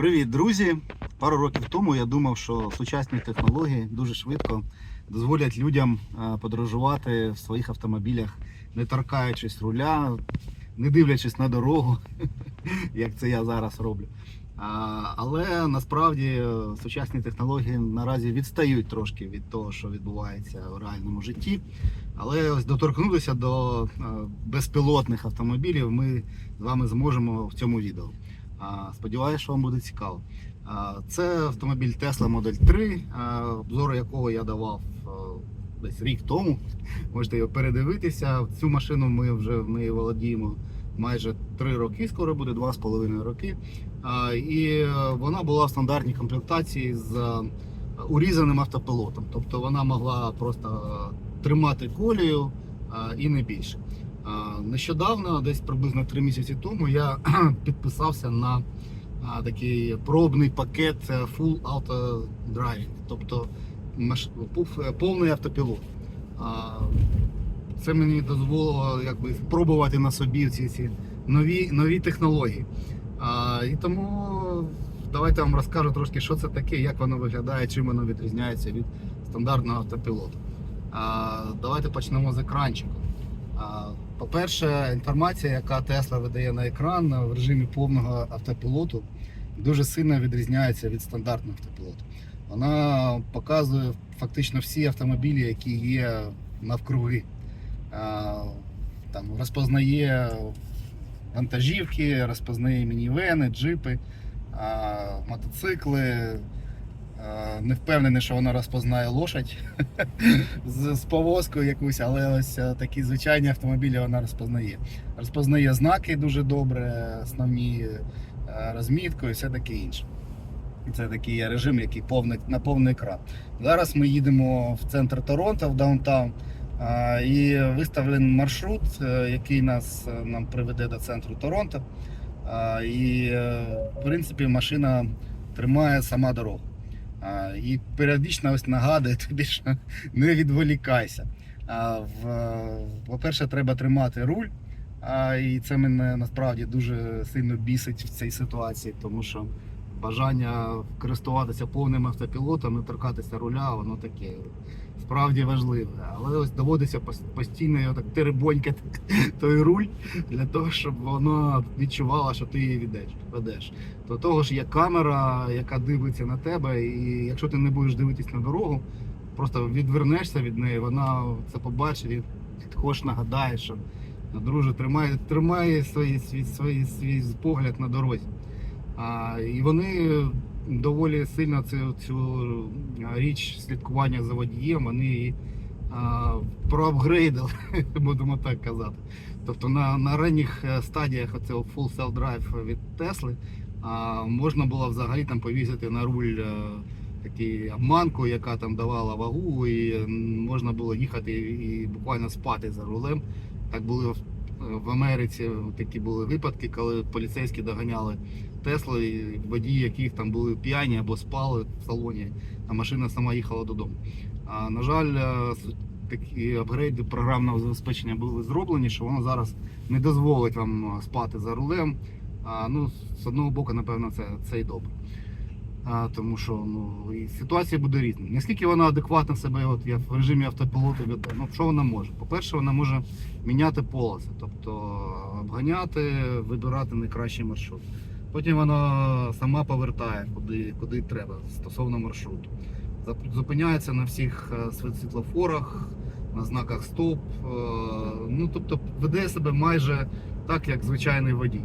Привіт, друзі! Пару років тому я думав, що сучасні технології дуже швидко дозволять людям е, подорожувати в своїх автомобілях, не торкаючись руля, не дивлячись на дорогу, як це я зараз роблю. Але насправді е, сучасні технології наразі відстають трошки від того, що відбувається в реальному житті. Але ось доторкнутися до е, безпілотних автомобілів ми з вами зможемо в цьому відео. А, Сподіваюся, що вам буде цікаво. Це автомобіль Tesla Model 3, а, обзор якого я давав десь рік тому. Можете його передивитися. Цю машину ми вже неї володіємо майже 3 роки, скоро буде 2,5 роки. І е, вона була в стандартній комплектації з е, урізаним автопілотом. Тобто вона могла просто е, тримати колію і не більше. Нещодавно, десь приблизно 3 місяці тому, я підписався на такий пробний пакет е, Full Auto Driving, тобто повний автопілот. Це мені дозволило якби, спробувати на собі ці, ці нові, нові технології. І тому давайте вам розкажу трошки, що це таке, як воно виглядає, чим воно відрізняється від стандартного автопілоту. А, Давайте почнемо з екранчику. По-перше, інформація, яка Tesla видає на екран в режимі повного автопілоту, дуже сильно відрізняється від стандартного автопілоту. Вона показує фактично всі автомобілі, які є навкруги. Там розпознає вантажівки, розпознає мінівени, джипи, мотоцикли. Не впевнений, що вона розпознає лошадь з, з повозкою якусь, але ось е, такі звичайні автомобілі вона розпознає. Розпознає знаки дуже добре, основні е, розмітку і все таке інше. Це такий режим, який повний, на повний екран. Зараз ми їдемо в центр Торонто, в даунтаун, і виставлений маршрут, е, який нас нам приведе до центру Торонто. І, в принципі, машина тримає сама дорогу. І періодично ось нагадує тобі, що не відволікайся. По-перше, треба тримати руль. І це мене насправді дуже сильно бісить в цій ситуації, тому що бажання користуватися повним автопілотом, і торкатися руля, воно таке справді важливе. Але ось доводиться постійно його так теребонькати той руль для того, щоб воно відчувало, що ти її ведеш. ведеш. До того ж є камера, яка дивиться на тебе, і якщо ти не будеш дивитись на дорогу, просто відвернешся від неї, вона це побачить і також нагадає, що «Ну, друже, тримає, тримає свій, свій, свій, свій погляд на дорозі. А, і вони доволі сильно цю, цю річ слідкування за водієм, вони її а, проапгрейдили, будемо так казати. Тобто на, на ранніх е, стадіях цього Full Self Drive від Тесли а, можна було взагалі там повісити на руль е, таку обманку, яка там давала вагу, і можна було їхати і буквально спати за рулем. Так були в, в Америці такі були випадки, коли поліцейські доганяли Тесли, водії, яких там були п'яні або спали в салоні, а машина сама їхала додому. А, на жаль, е, такі апгрейди програмного забезпечення були зроблені, що воно зараз не дозволить вам е, спати за рулем. А, ну, з одного боку, напевно, це, це і добре. А, тому що ну, і ситуація буде різна. Наскільки вона адекватно себе от, я в режимі автопілоту веде? Ну, що вона може? По-перше, вона може міняти полоси, тобто обганяти, вибирати найкращий маршрут. Потім вона сама повертає, куди, куди треба стосовно маршруту. Зупиняється на всіх е, світлофорах, на знаках стоп. е, Ну, тобто веде себе майже так, як звичайний водій.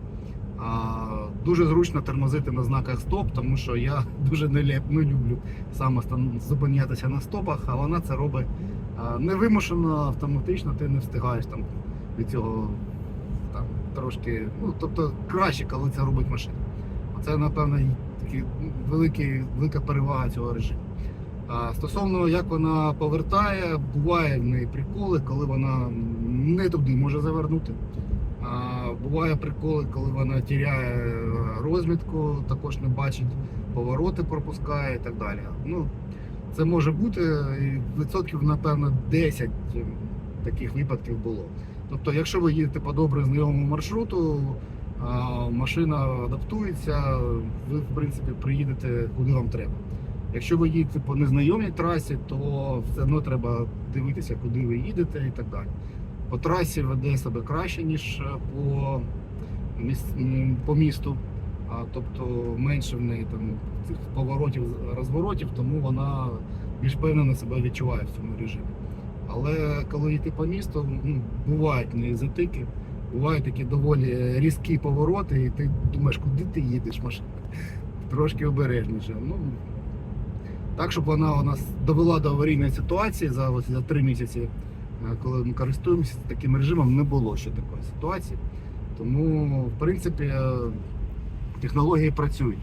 А, Дуже зручно тормозити на знаках стоп, тому що я дуже не, не люблю саме зупинятися на стопах, а вона це робить а, невимушено, автоматично, ти не встигаєш там від цього там, трошки. Ну, тобто краще, коли це робить машина. Це, напевно, такий великий, велика перевага цього режиму. А стосовно як вона повертає, буває в неї приколи, коли вона не туди може завернути. А буває приколи, коли вона тіряє розмітку, також не бачить повороти, пропускає і так далі. Ну, це може бути і відсотків, напевно, 10 таких випадків було. Тобто, якщо ви їдете по добре знайомому маршруту, машина адаптується, ви в принципі приїдете куди вам треба. Якщо ви їдете по незнайомій трасі, то все одно треба дивитися, куди ви їдете і так далі. По трасі веде себе краще, ніж е, по, по місту, а, тобто менше в неї там цих поворотів, розворотів, тому вона більш впевнено себе відчуває в цьому режимі. Але коли йти по місту, ну, бувають не затики, бувають такі доволі різкі повороти, і ти думаєш, куди ти їдеш машина. Трошки обережніше. Ну, так, щоб вона у нас довела до аварійної ситуації за, ось, за три місяці, е, коли ми користуємося таким режимом, не було ще такої ситуації. Тому, в принципі, е, технології працюють.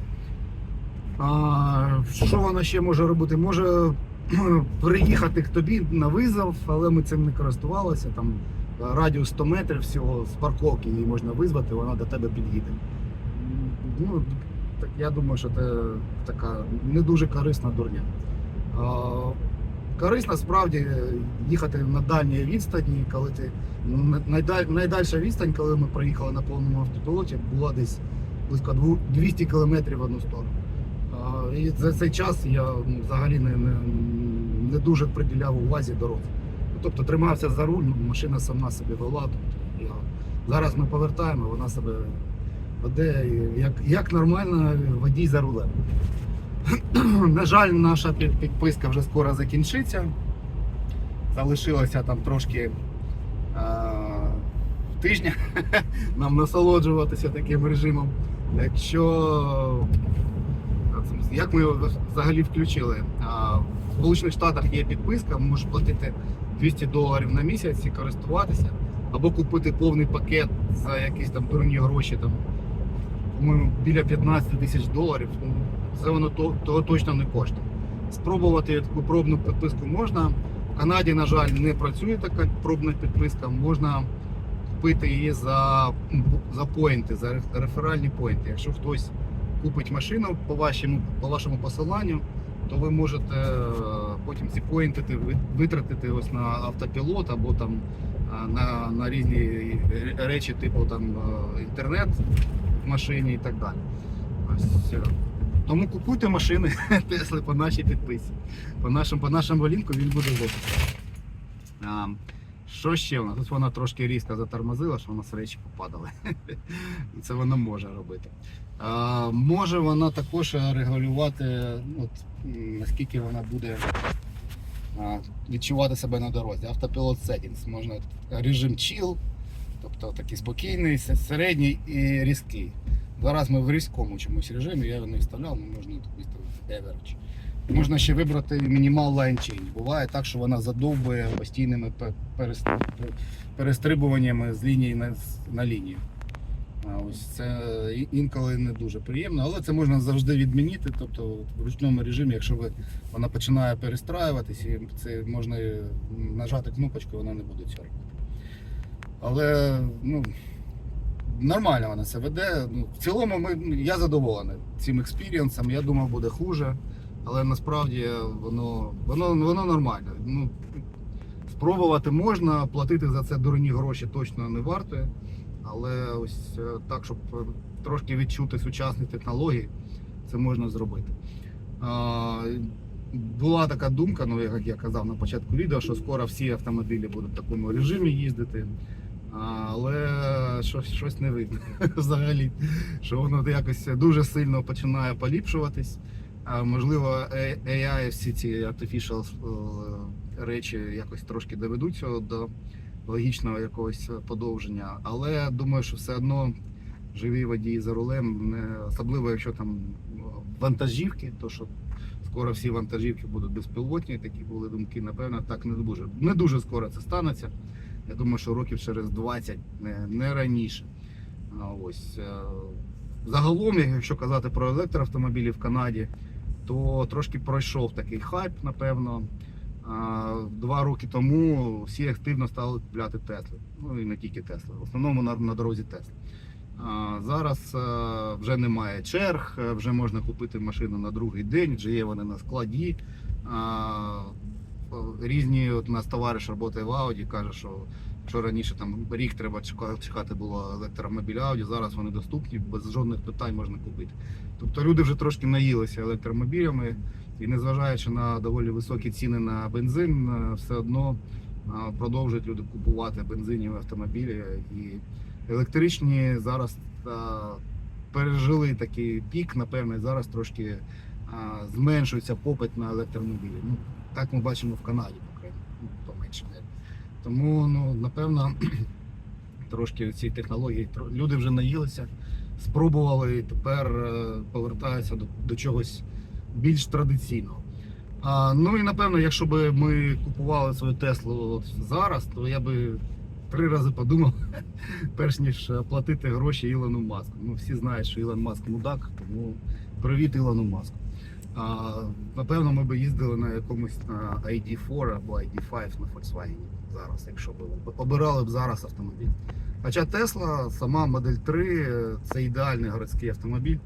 А, що вона ще може робити? Може приїхати к тобі на визов, але ми цим не користувалися. Там е, радіус 100 метрів всього з парковки її можна визвати, вона до тебе під'їде. Ну, так я думаю, що це така не дуже корисна дурня. А, корисно справді їхати на дальній відстані, коли ти найдаль, найдальша відстань, коли ми проїхали на повному автопілоті, була десь близько 200 кілометрів в одну сторону. І за цей час я взагалі не, не, не дуже приділяв увазі дорозі. Ну, Тобто тримався за руль, ну, машина сама собі вела. Тобто, я... Зараз ми повертаємо, вона себе веде як, як нормально водій за рулем. На жаль, наша підписка вже скоро закінчиться. Залишилося там трошки а, тижня нам насолоджуватися таким режимом. Якщо як ми його взагалі включили? В Сполучених Штатах є підписка, можеш платити 200 доларів на місяць і користуватися, або купити повний пакет за якісь там дурні гроші, там, по-моєму, біля 15 тисяч доларів. Це воно того точно не коштує. Спробувати таку пробну підписку можна. В Канаді, на жаль, не працює така пробна підписка. Можна купити її за, за поінти, за реферальні поінти. Якщо хтось купить машину по вашому, по вашому посиланню, то ви можете е, потім ці поінти витратити ось на автопілот або там е, на, на різні речі, типу там е, інтернет в машині і так далі. Ось, тому купуйте машини Тесли по нашій підписці. По нашому, по нашому лінку він буде в. Що ще вона? Тут вона трошки різко затормозила, що у нас речі попадали. І Це вона може робити. А, може вона також регулювати, ну, от, наскільки вона буде а, відчувати себе на дорозі. Автопілот settings. Можна режим chill, тобто такий спокійний, середній і різкий. Зараз ми в різкому чомусь режимі, я його не вставляв, але можна тут виставити average. Можна ще вибрати мінімал line change. Буває так, що вона задовбує постійними перестрибуваннями з лінії на, на лінію. Ось це інколи не дуже приємно, але це можна завжди відмінити. Тобто в ручному режимі, якщо ви, вона починає перестраюватись, і це можна нажати кнопочку, вона не буде цього робити. Але ну, нормально вона це веде. Ну, в цілому ми, я задоволений цим експірієнсом. Я думав, буде хуже, але насправді воно, воно, воно нормально. Ну, спробувати можна, платити за це дурні гроші точно не варто. Але ось е, так, щоб трошки відчути сучасні технології, це можна зробити. Була така думка, ну як я казав на початку відео, що скоро всі автомобілі будуть в такому режимі їздити. Але щось, щось не видно взагалі, що воно якось дуже сильно починає поліпшуватись. А, можливо, е- AI, всі ці artificial е, речі якось трошки доведуть цього до логічного якогось подовження. Але думаю, що все одно живі водії за рулем, не особливо якщо там вантажівки, то що скоро всі вантажівки будуть безпілотні, такі були думки, напевно, так не дуже. Не дуже скоро це станеться. Я думаю, що років через 20, не, не раніше. Ось. е, Загалом, якщо казати про електроавтомобілі в Канаді, то трошки пройшов такий хайп, напевно. Два роки тому всі активно стали купляти Тесли. Ну і не тільки Тесли, в основному на, на дорозі Тесли. Зараз вже немає черг, вже можна купити машину на другий день, вже є вони на складі. Різні, от у нас товариш працює в Ауді, каже, що Що раніше там рік треба чекати було електромобіль Audi, зараз вони доступні, без жодних питань можна купити. Тобто люди вже трошки наїлися електромобілями, і незважаючи на доволі високі ціни на бензин, е, все одно е, продовжують люди купувати бензинові автомобілі. І електричні зараз е, пережили такий пік, напевно, і зараз трошки зменшується попит на електромобілі. Ну, так ми бачимо в Канаді, окремо, ну, то менше. не. Тому, ну, напевно, трошки ці технології люди вже наїлися, спробували і тепер е, повертаються до, до чогось більш традиційного. А, ну і напевно, якщо б ми купували свою Теслу зараз, то я би три рази подумав, перш ніж платити гроші Ілону Маску. Ну, всі знають, що Ілон Маск мудак, тому привіт Ілону Маску. А, напевно, ми б їздили на якомусь на ID4 або ID5 на Volkswagen зараз, якщо б обирали б зараз автомобіль. Хоча Тесла, сама модель 3 це ідеальний городський автомобіль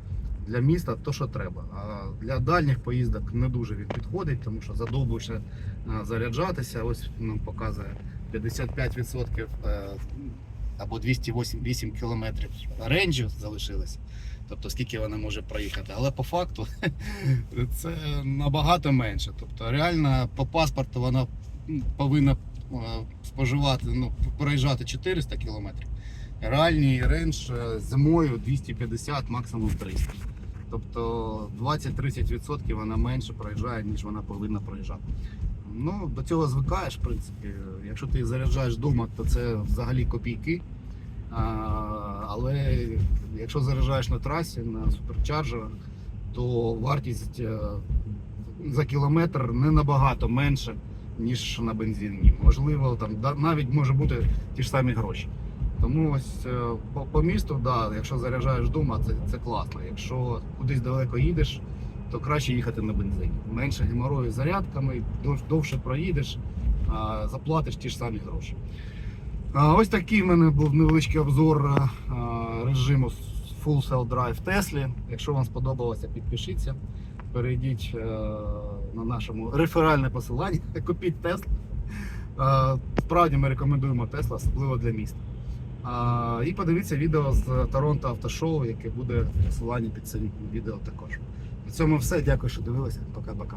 для міста, то що треба. А для дальніх поїздок не дуже він підходить, тому що задовбуєшся заряджатися. Ось нам показує 55% е, або 208 кілометрів ренджу залишилося. Тобто скільки вона може проїхати. Але по факту це набагато менше. Тобто, реально по паспорту вона повинна е, споживати, ну, проїжджати 400 кілометрів. Реальний рендж е, зимою 250, максимум 300. Тобто 20-30% вона менше проїжджає, ніж вона повинна проїжджати. Ну, до цього звикаєш, в принципі. Якщо ти заряджаєш вдома, то це взагалі копійки. Але якщо заряджаєш на трасі, на суперчарджерах, то вартість е, за кілометр не набагато менше, ніж на бензині. Можливо, там навіть може бути ті ж самі гроші. Тому ось е, по, по місту, да, якщо заряджаєш вдома, це, це класно. Якщо кудись далеко їдеш, то краще їхати на бензині. Менше геморою зарядками, дов- довше проїдеш, заплатиш ті ж самі гроші. Ось такий в мене був невеличкий обзор режиму Full Cell Drive Теслі. Якщо вам сподобалося, підпишіться. Перейдіть е, на нашому реферальне посилання, купіть Теслу. Е, Справді ми рекомендуємо Тесла, особливо для міста. І подивіться відео з Торонто автошоу, яке буде посилання під цим відео також. На цьому все. Дякую, що дивилися. Пока-пока.